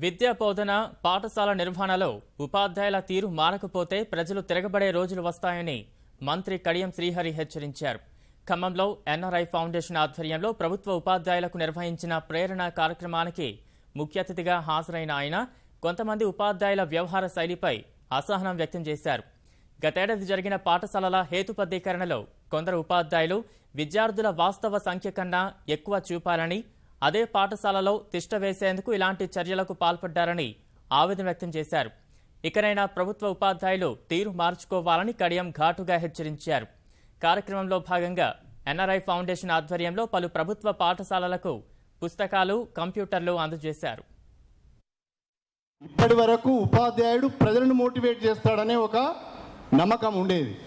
విద్యా బోధన పాఠశాల నిర్వహణలో ఉపాధ్యాయుల తీరు మారకపోతే ప్రజలు తిరగబడే రోజులు వస్తాయని మంత్రి కడియం శ్రీహరి హెచ్చరించారు. ఖమ్మంలో ఎన్ఆర్ఐ ఫౌండేషన్ ఆధ్వర్యంలో ప్రభుత్వ ఉపాధ్యాయులకు నిర్వహించిన ప్రేరణ కార్యక్రమానికి ముఖ్య అతిథిగా హాజరైన ఆయన కొంతమంది ఉపాధ్యాయుల వ్యవహార శైలిపై అసహనం వ్యక్తం చేశారు. గతేడాది జరిగిన పాఠశాలల హేతుబద్ధీకరణలో కొందరు ఉపాధ్యాయులు విద్యార్థుల వాస్తవ సంఖ్య కన్నా ఎక్కువ చూపాలని అదే పాఠశాలలో తిష్ట వేసేందుకు ఇలాంటి చర్యలకు పాల్పడ్డారని ఆవేదన వ్యక్తం చేశారు. ఇకనైనా ప్రభుత్వ ఉపాధ్యాయులు తీరు మార్చుకోవాలని కడియం ఘాటుగా హెచ్చరించారు. కార్యక్రమంలో భాగంగా ఎన్ఆర్ఐ ఫౌండేషన్ ఆధ్వర్యంలో పలు ప్రభుత్వ పాఠశాలలకు పుస్తకాలు కంప్యూటర్లు అందజేశారు. ఇప్పటి వరకు ఉపాధ్యాయుడు ప్రజలను మోటివేట్ చేస్తాడనే ఒక నమ్మకం ఉండేది.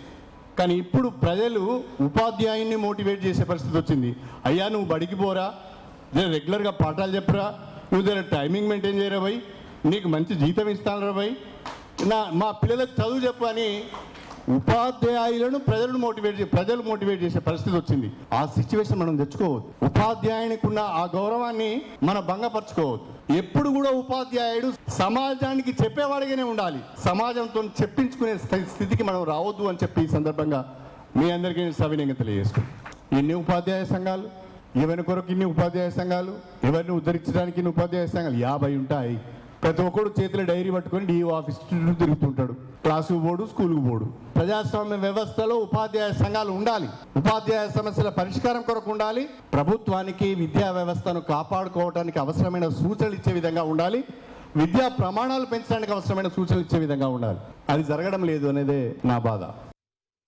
కానీ ఇప్పుడు ప్రజలు ఉపాధ్యాయుని మోటివేట్ చేసే పరిస్థితి వచ్చింది. అయ్యా నువ్వు బడికి పోరా నేను రెగ్యులర్గా పాఠాలు చెప్పరా? నువ్వు దగ్గర టైమింగ్ మెయింటైన్ చేయరా భయ్ నీకు మంచి జీతం ఇస్తాను రా భయ్ నా మా పిల్లలకు చదువు చెప్పు అని ఉపాధ్యాయులను ప్రజలను మోటివేట్ చే ప్రజలు మోటివేట్ చేసే పరిస్థితి వచ్చింది. ఆ సిచ్యువేషన్ మనం తెచ్చుకోవద్దు. ఉపాధ్యాయునికి ఉన్న ఆ గౌరవాన్ని మనం భంగపరచుకోవద్దు. ఎప్పుడు కూడా ఉపాధ్యాయుడు సమాజానికి చెప్పేవాడిగానే ఉండాలి. సమాజంతో చెప్పించుకునే స్థితికి మనం రావద్దు అని చెప్పి ఈ సందర్భంగా మీ అందరికీ నేను సవినయంగా ఎన్ని ఉపాధ్యాయ సంఘాలు? ఎవరి కొరకు ఇన్ని ఉపాధ్యాయ సంఘాలు ఎవరిని ఉద్ధరించడానికి ఇన్ని ఉపాధ్యాయ సంఘాలు యాభై ఉంటాయి. ప్రతి ఒక్కడు చేతిలో డైరీ పట్టుకొని డిఓ ఆఫీస్ చుట్టూ తిరుగుతుంటాడు. క్లాసుకు పోడు స్కూల్కు పోడు. ప్రజాస్వామ్య వ్యవస్థలో ఉపాధ్యాయ సంఘాలు ఉండాలి. ఉపాధ్యాయ సమస్యల పరిష్కారం కొరకు ఉండాలి. ప్రభుత్వానికి విద్యా వ్యవస్థను కాపాడుకోవడానికి అవసరమైన సూచనలు ఇచ్చే విధంగా ఉండాలి. విద్యా ప్రమాణాలు పెంచడానికి అవసరమైన సూచనలు ఇచ్చే విధంగా ఉండాలి. అది జరగడం లేదు అనేదే నా బాధ.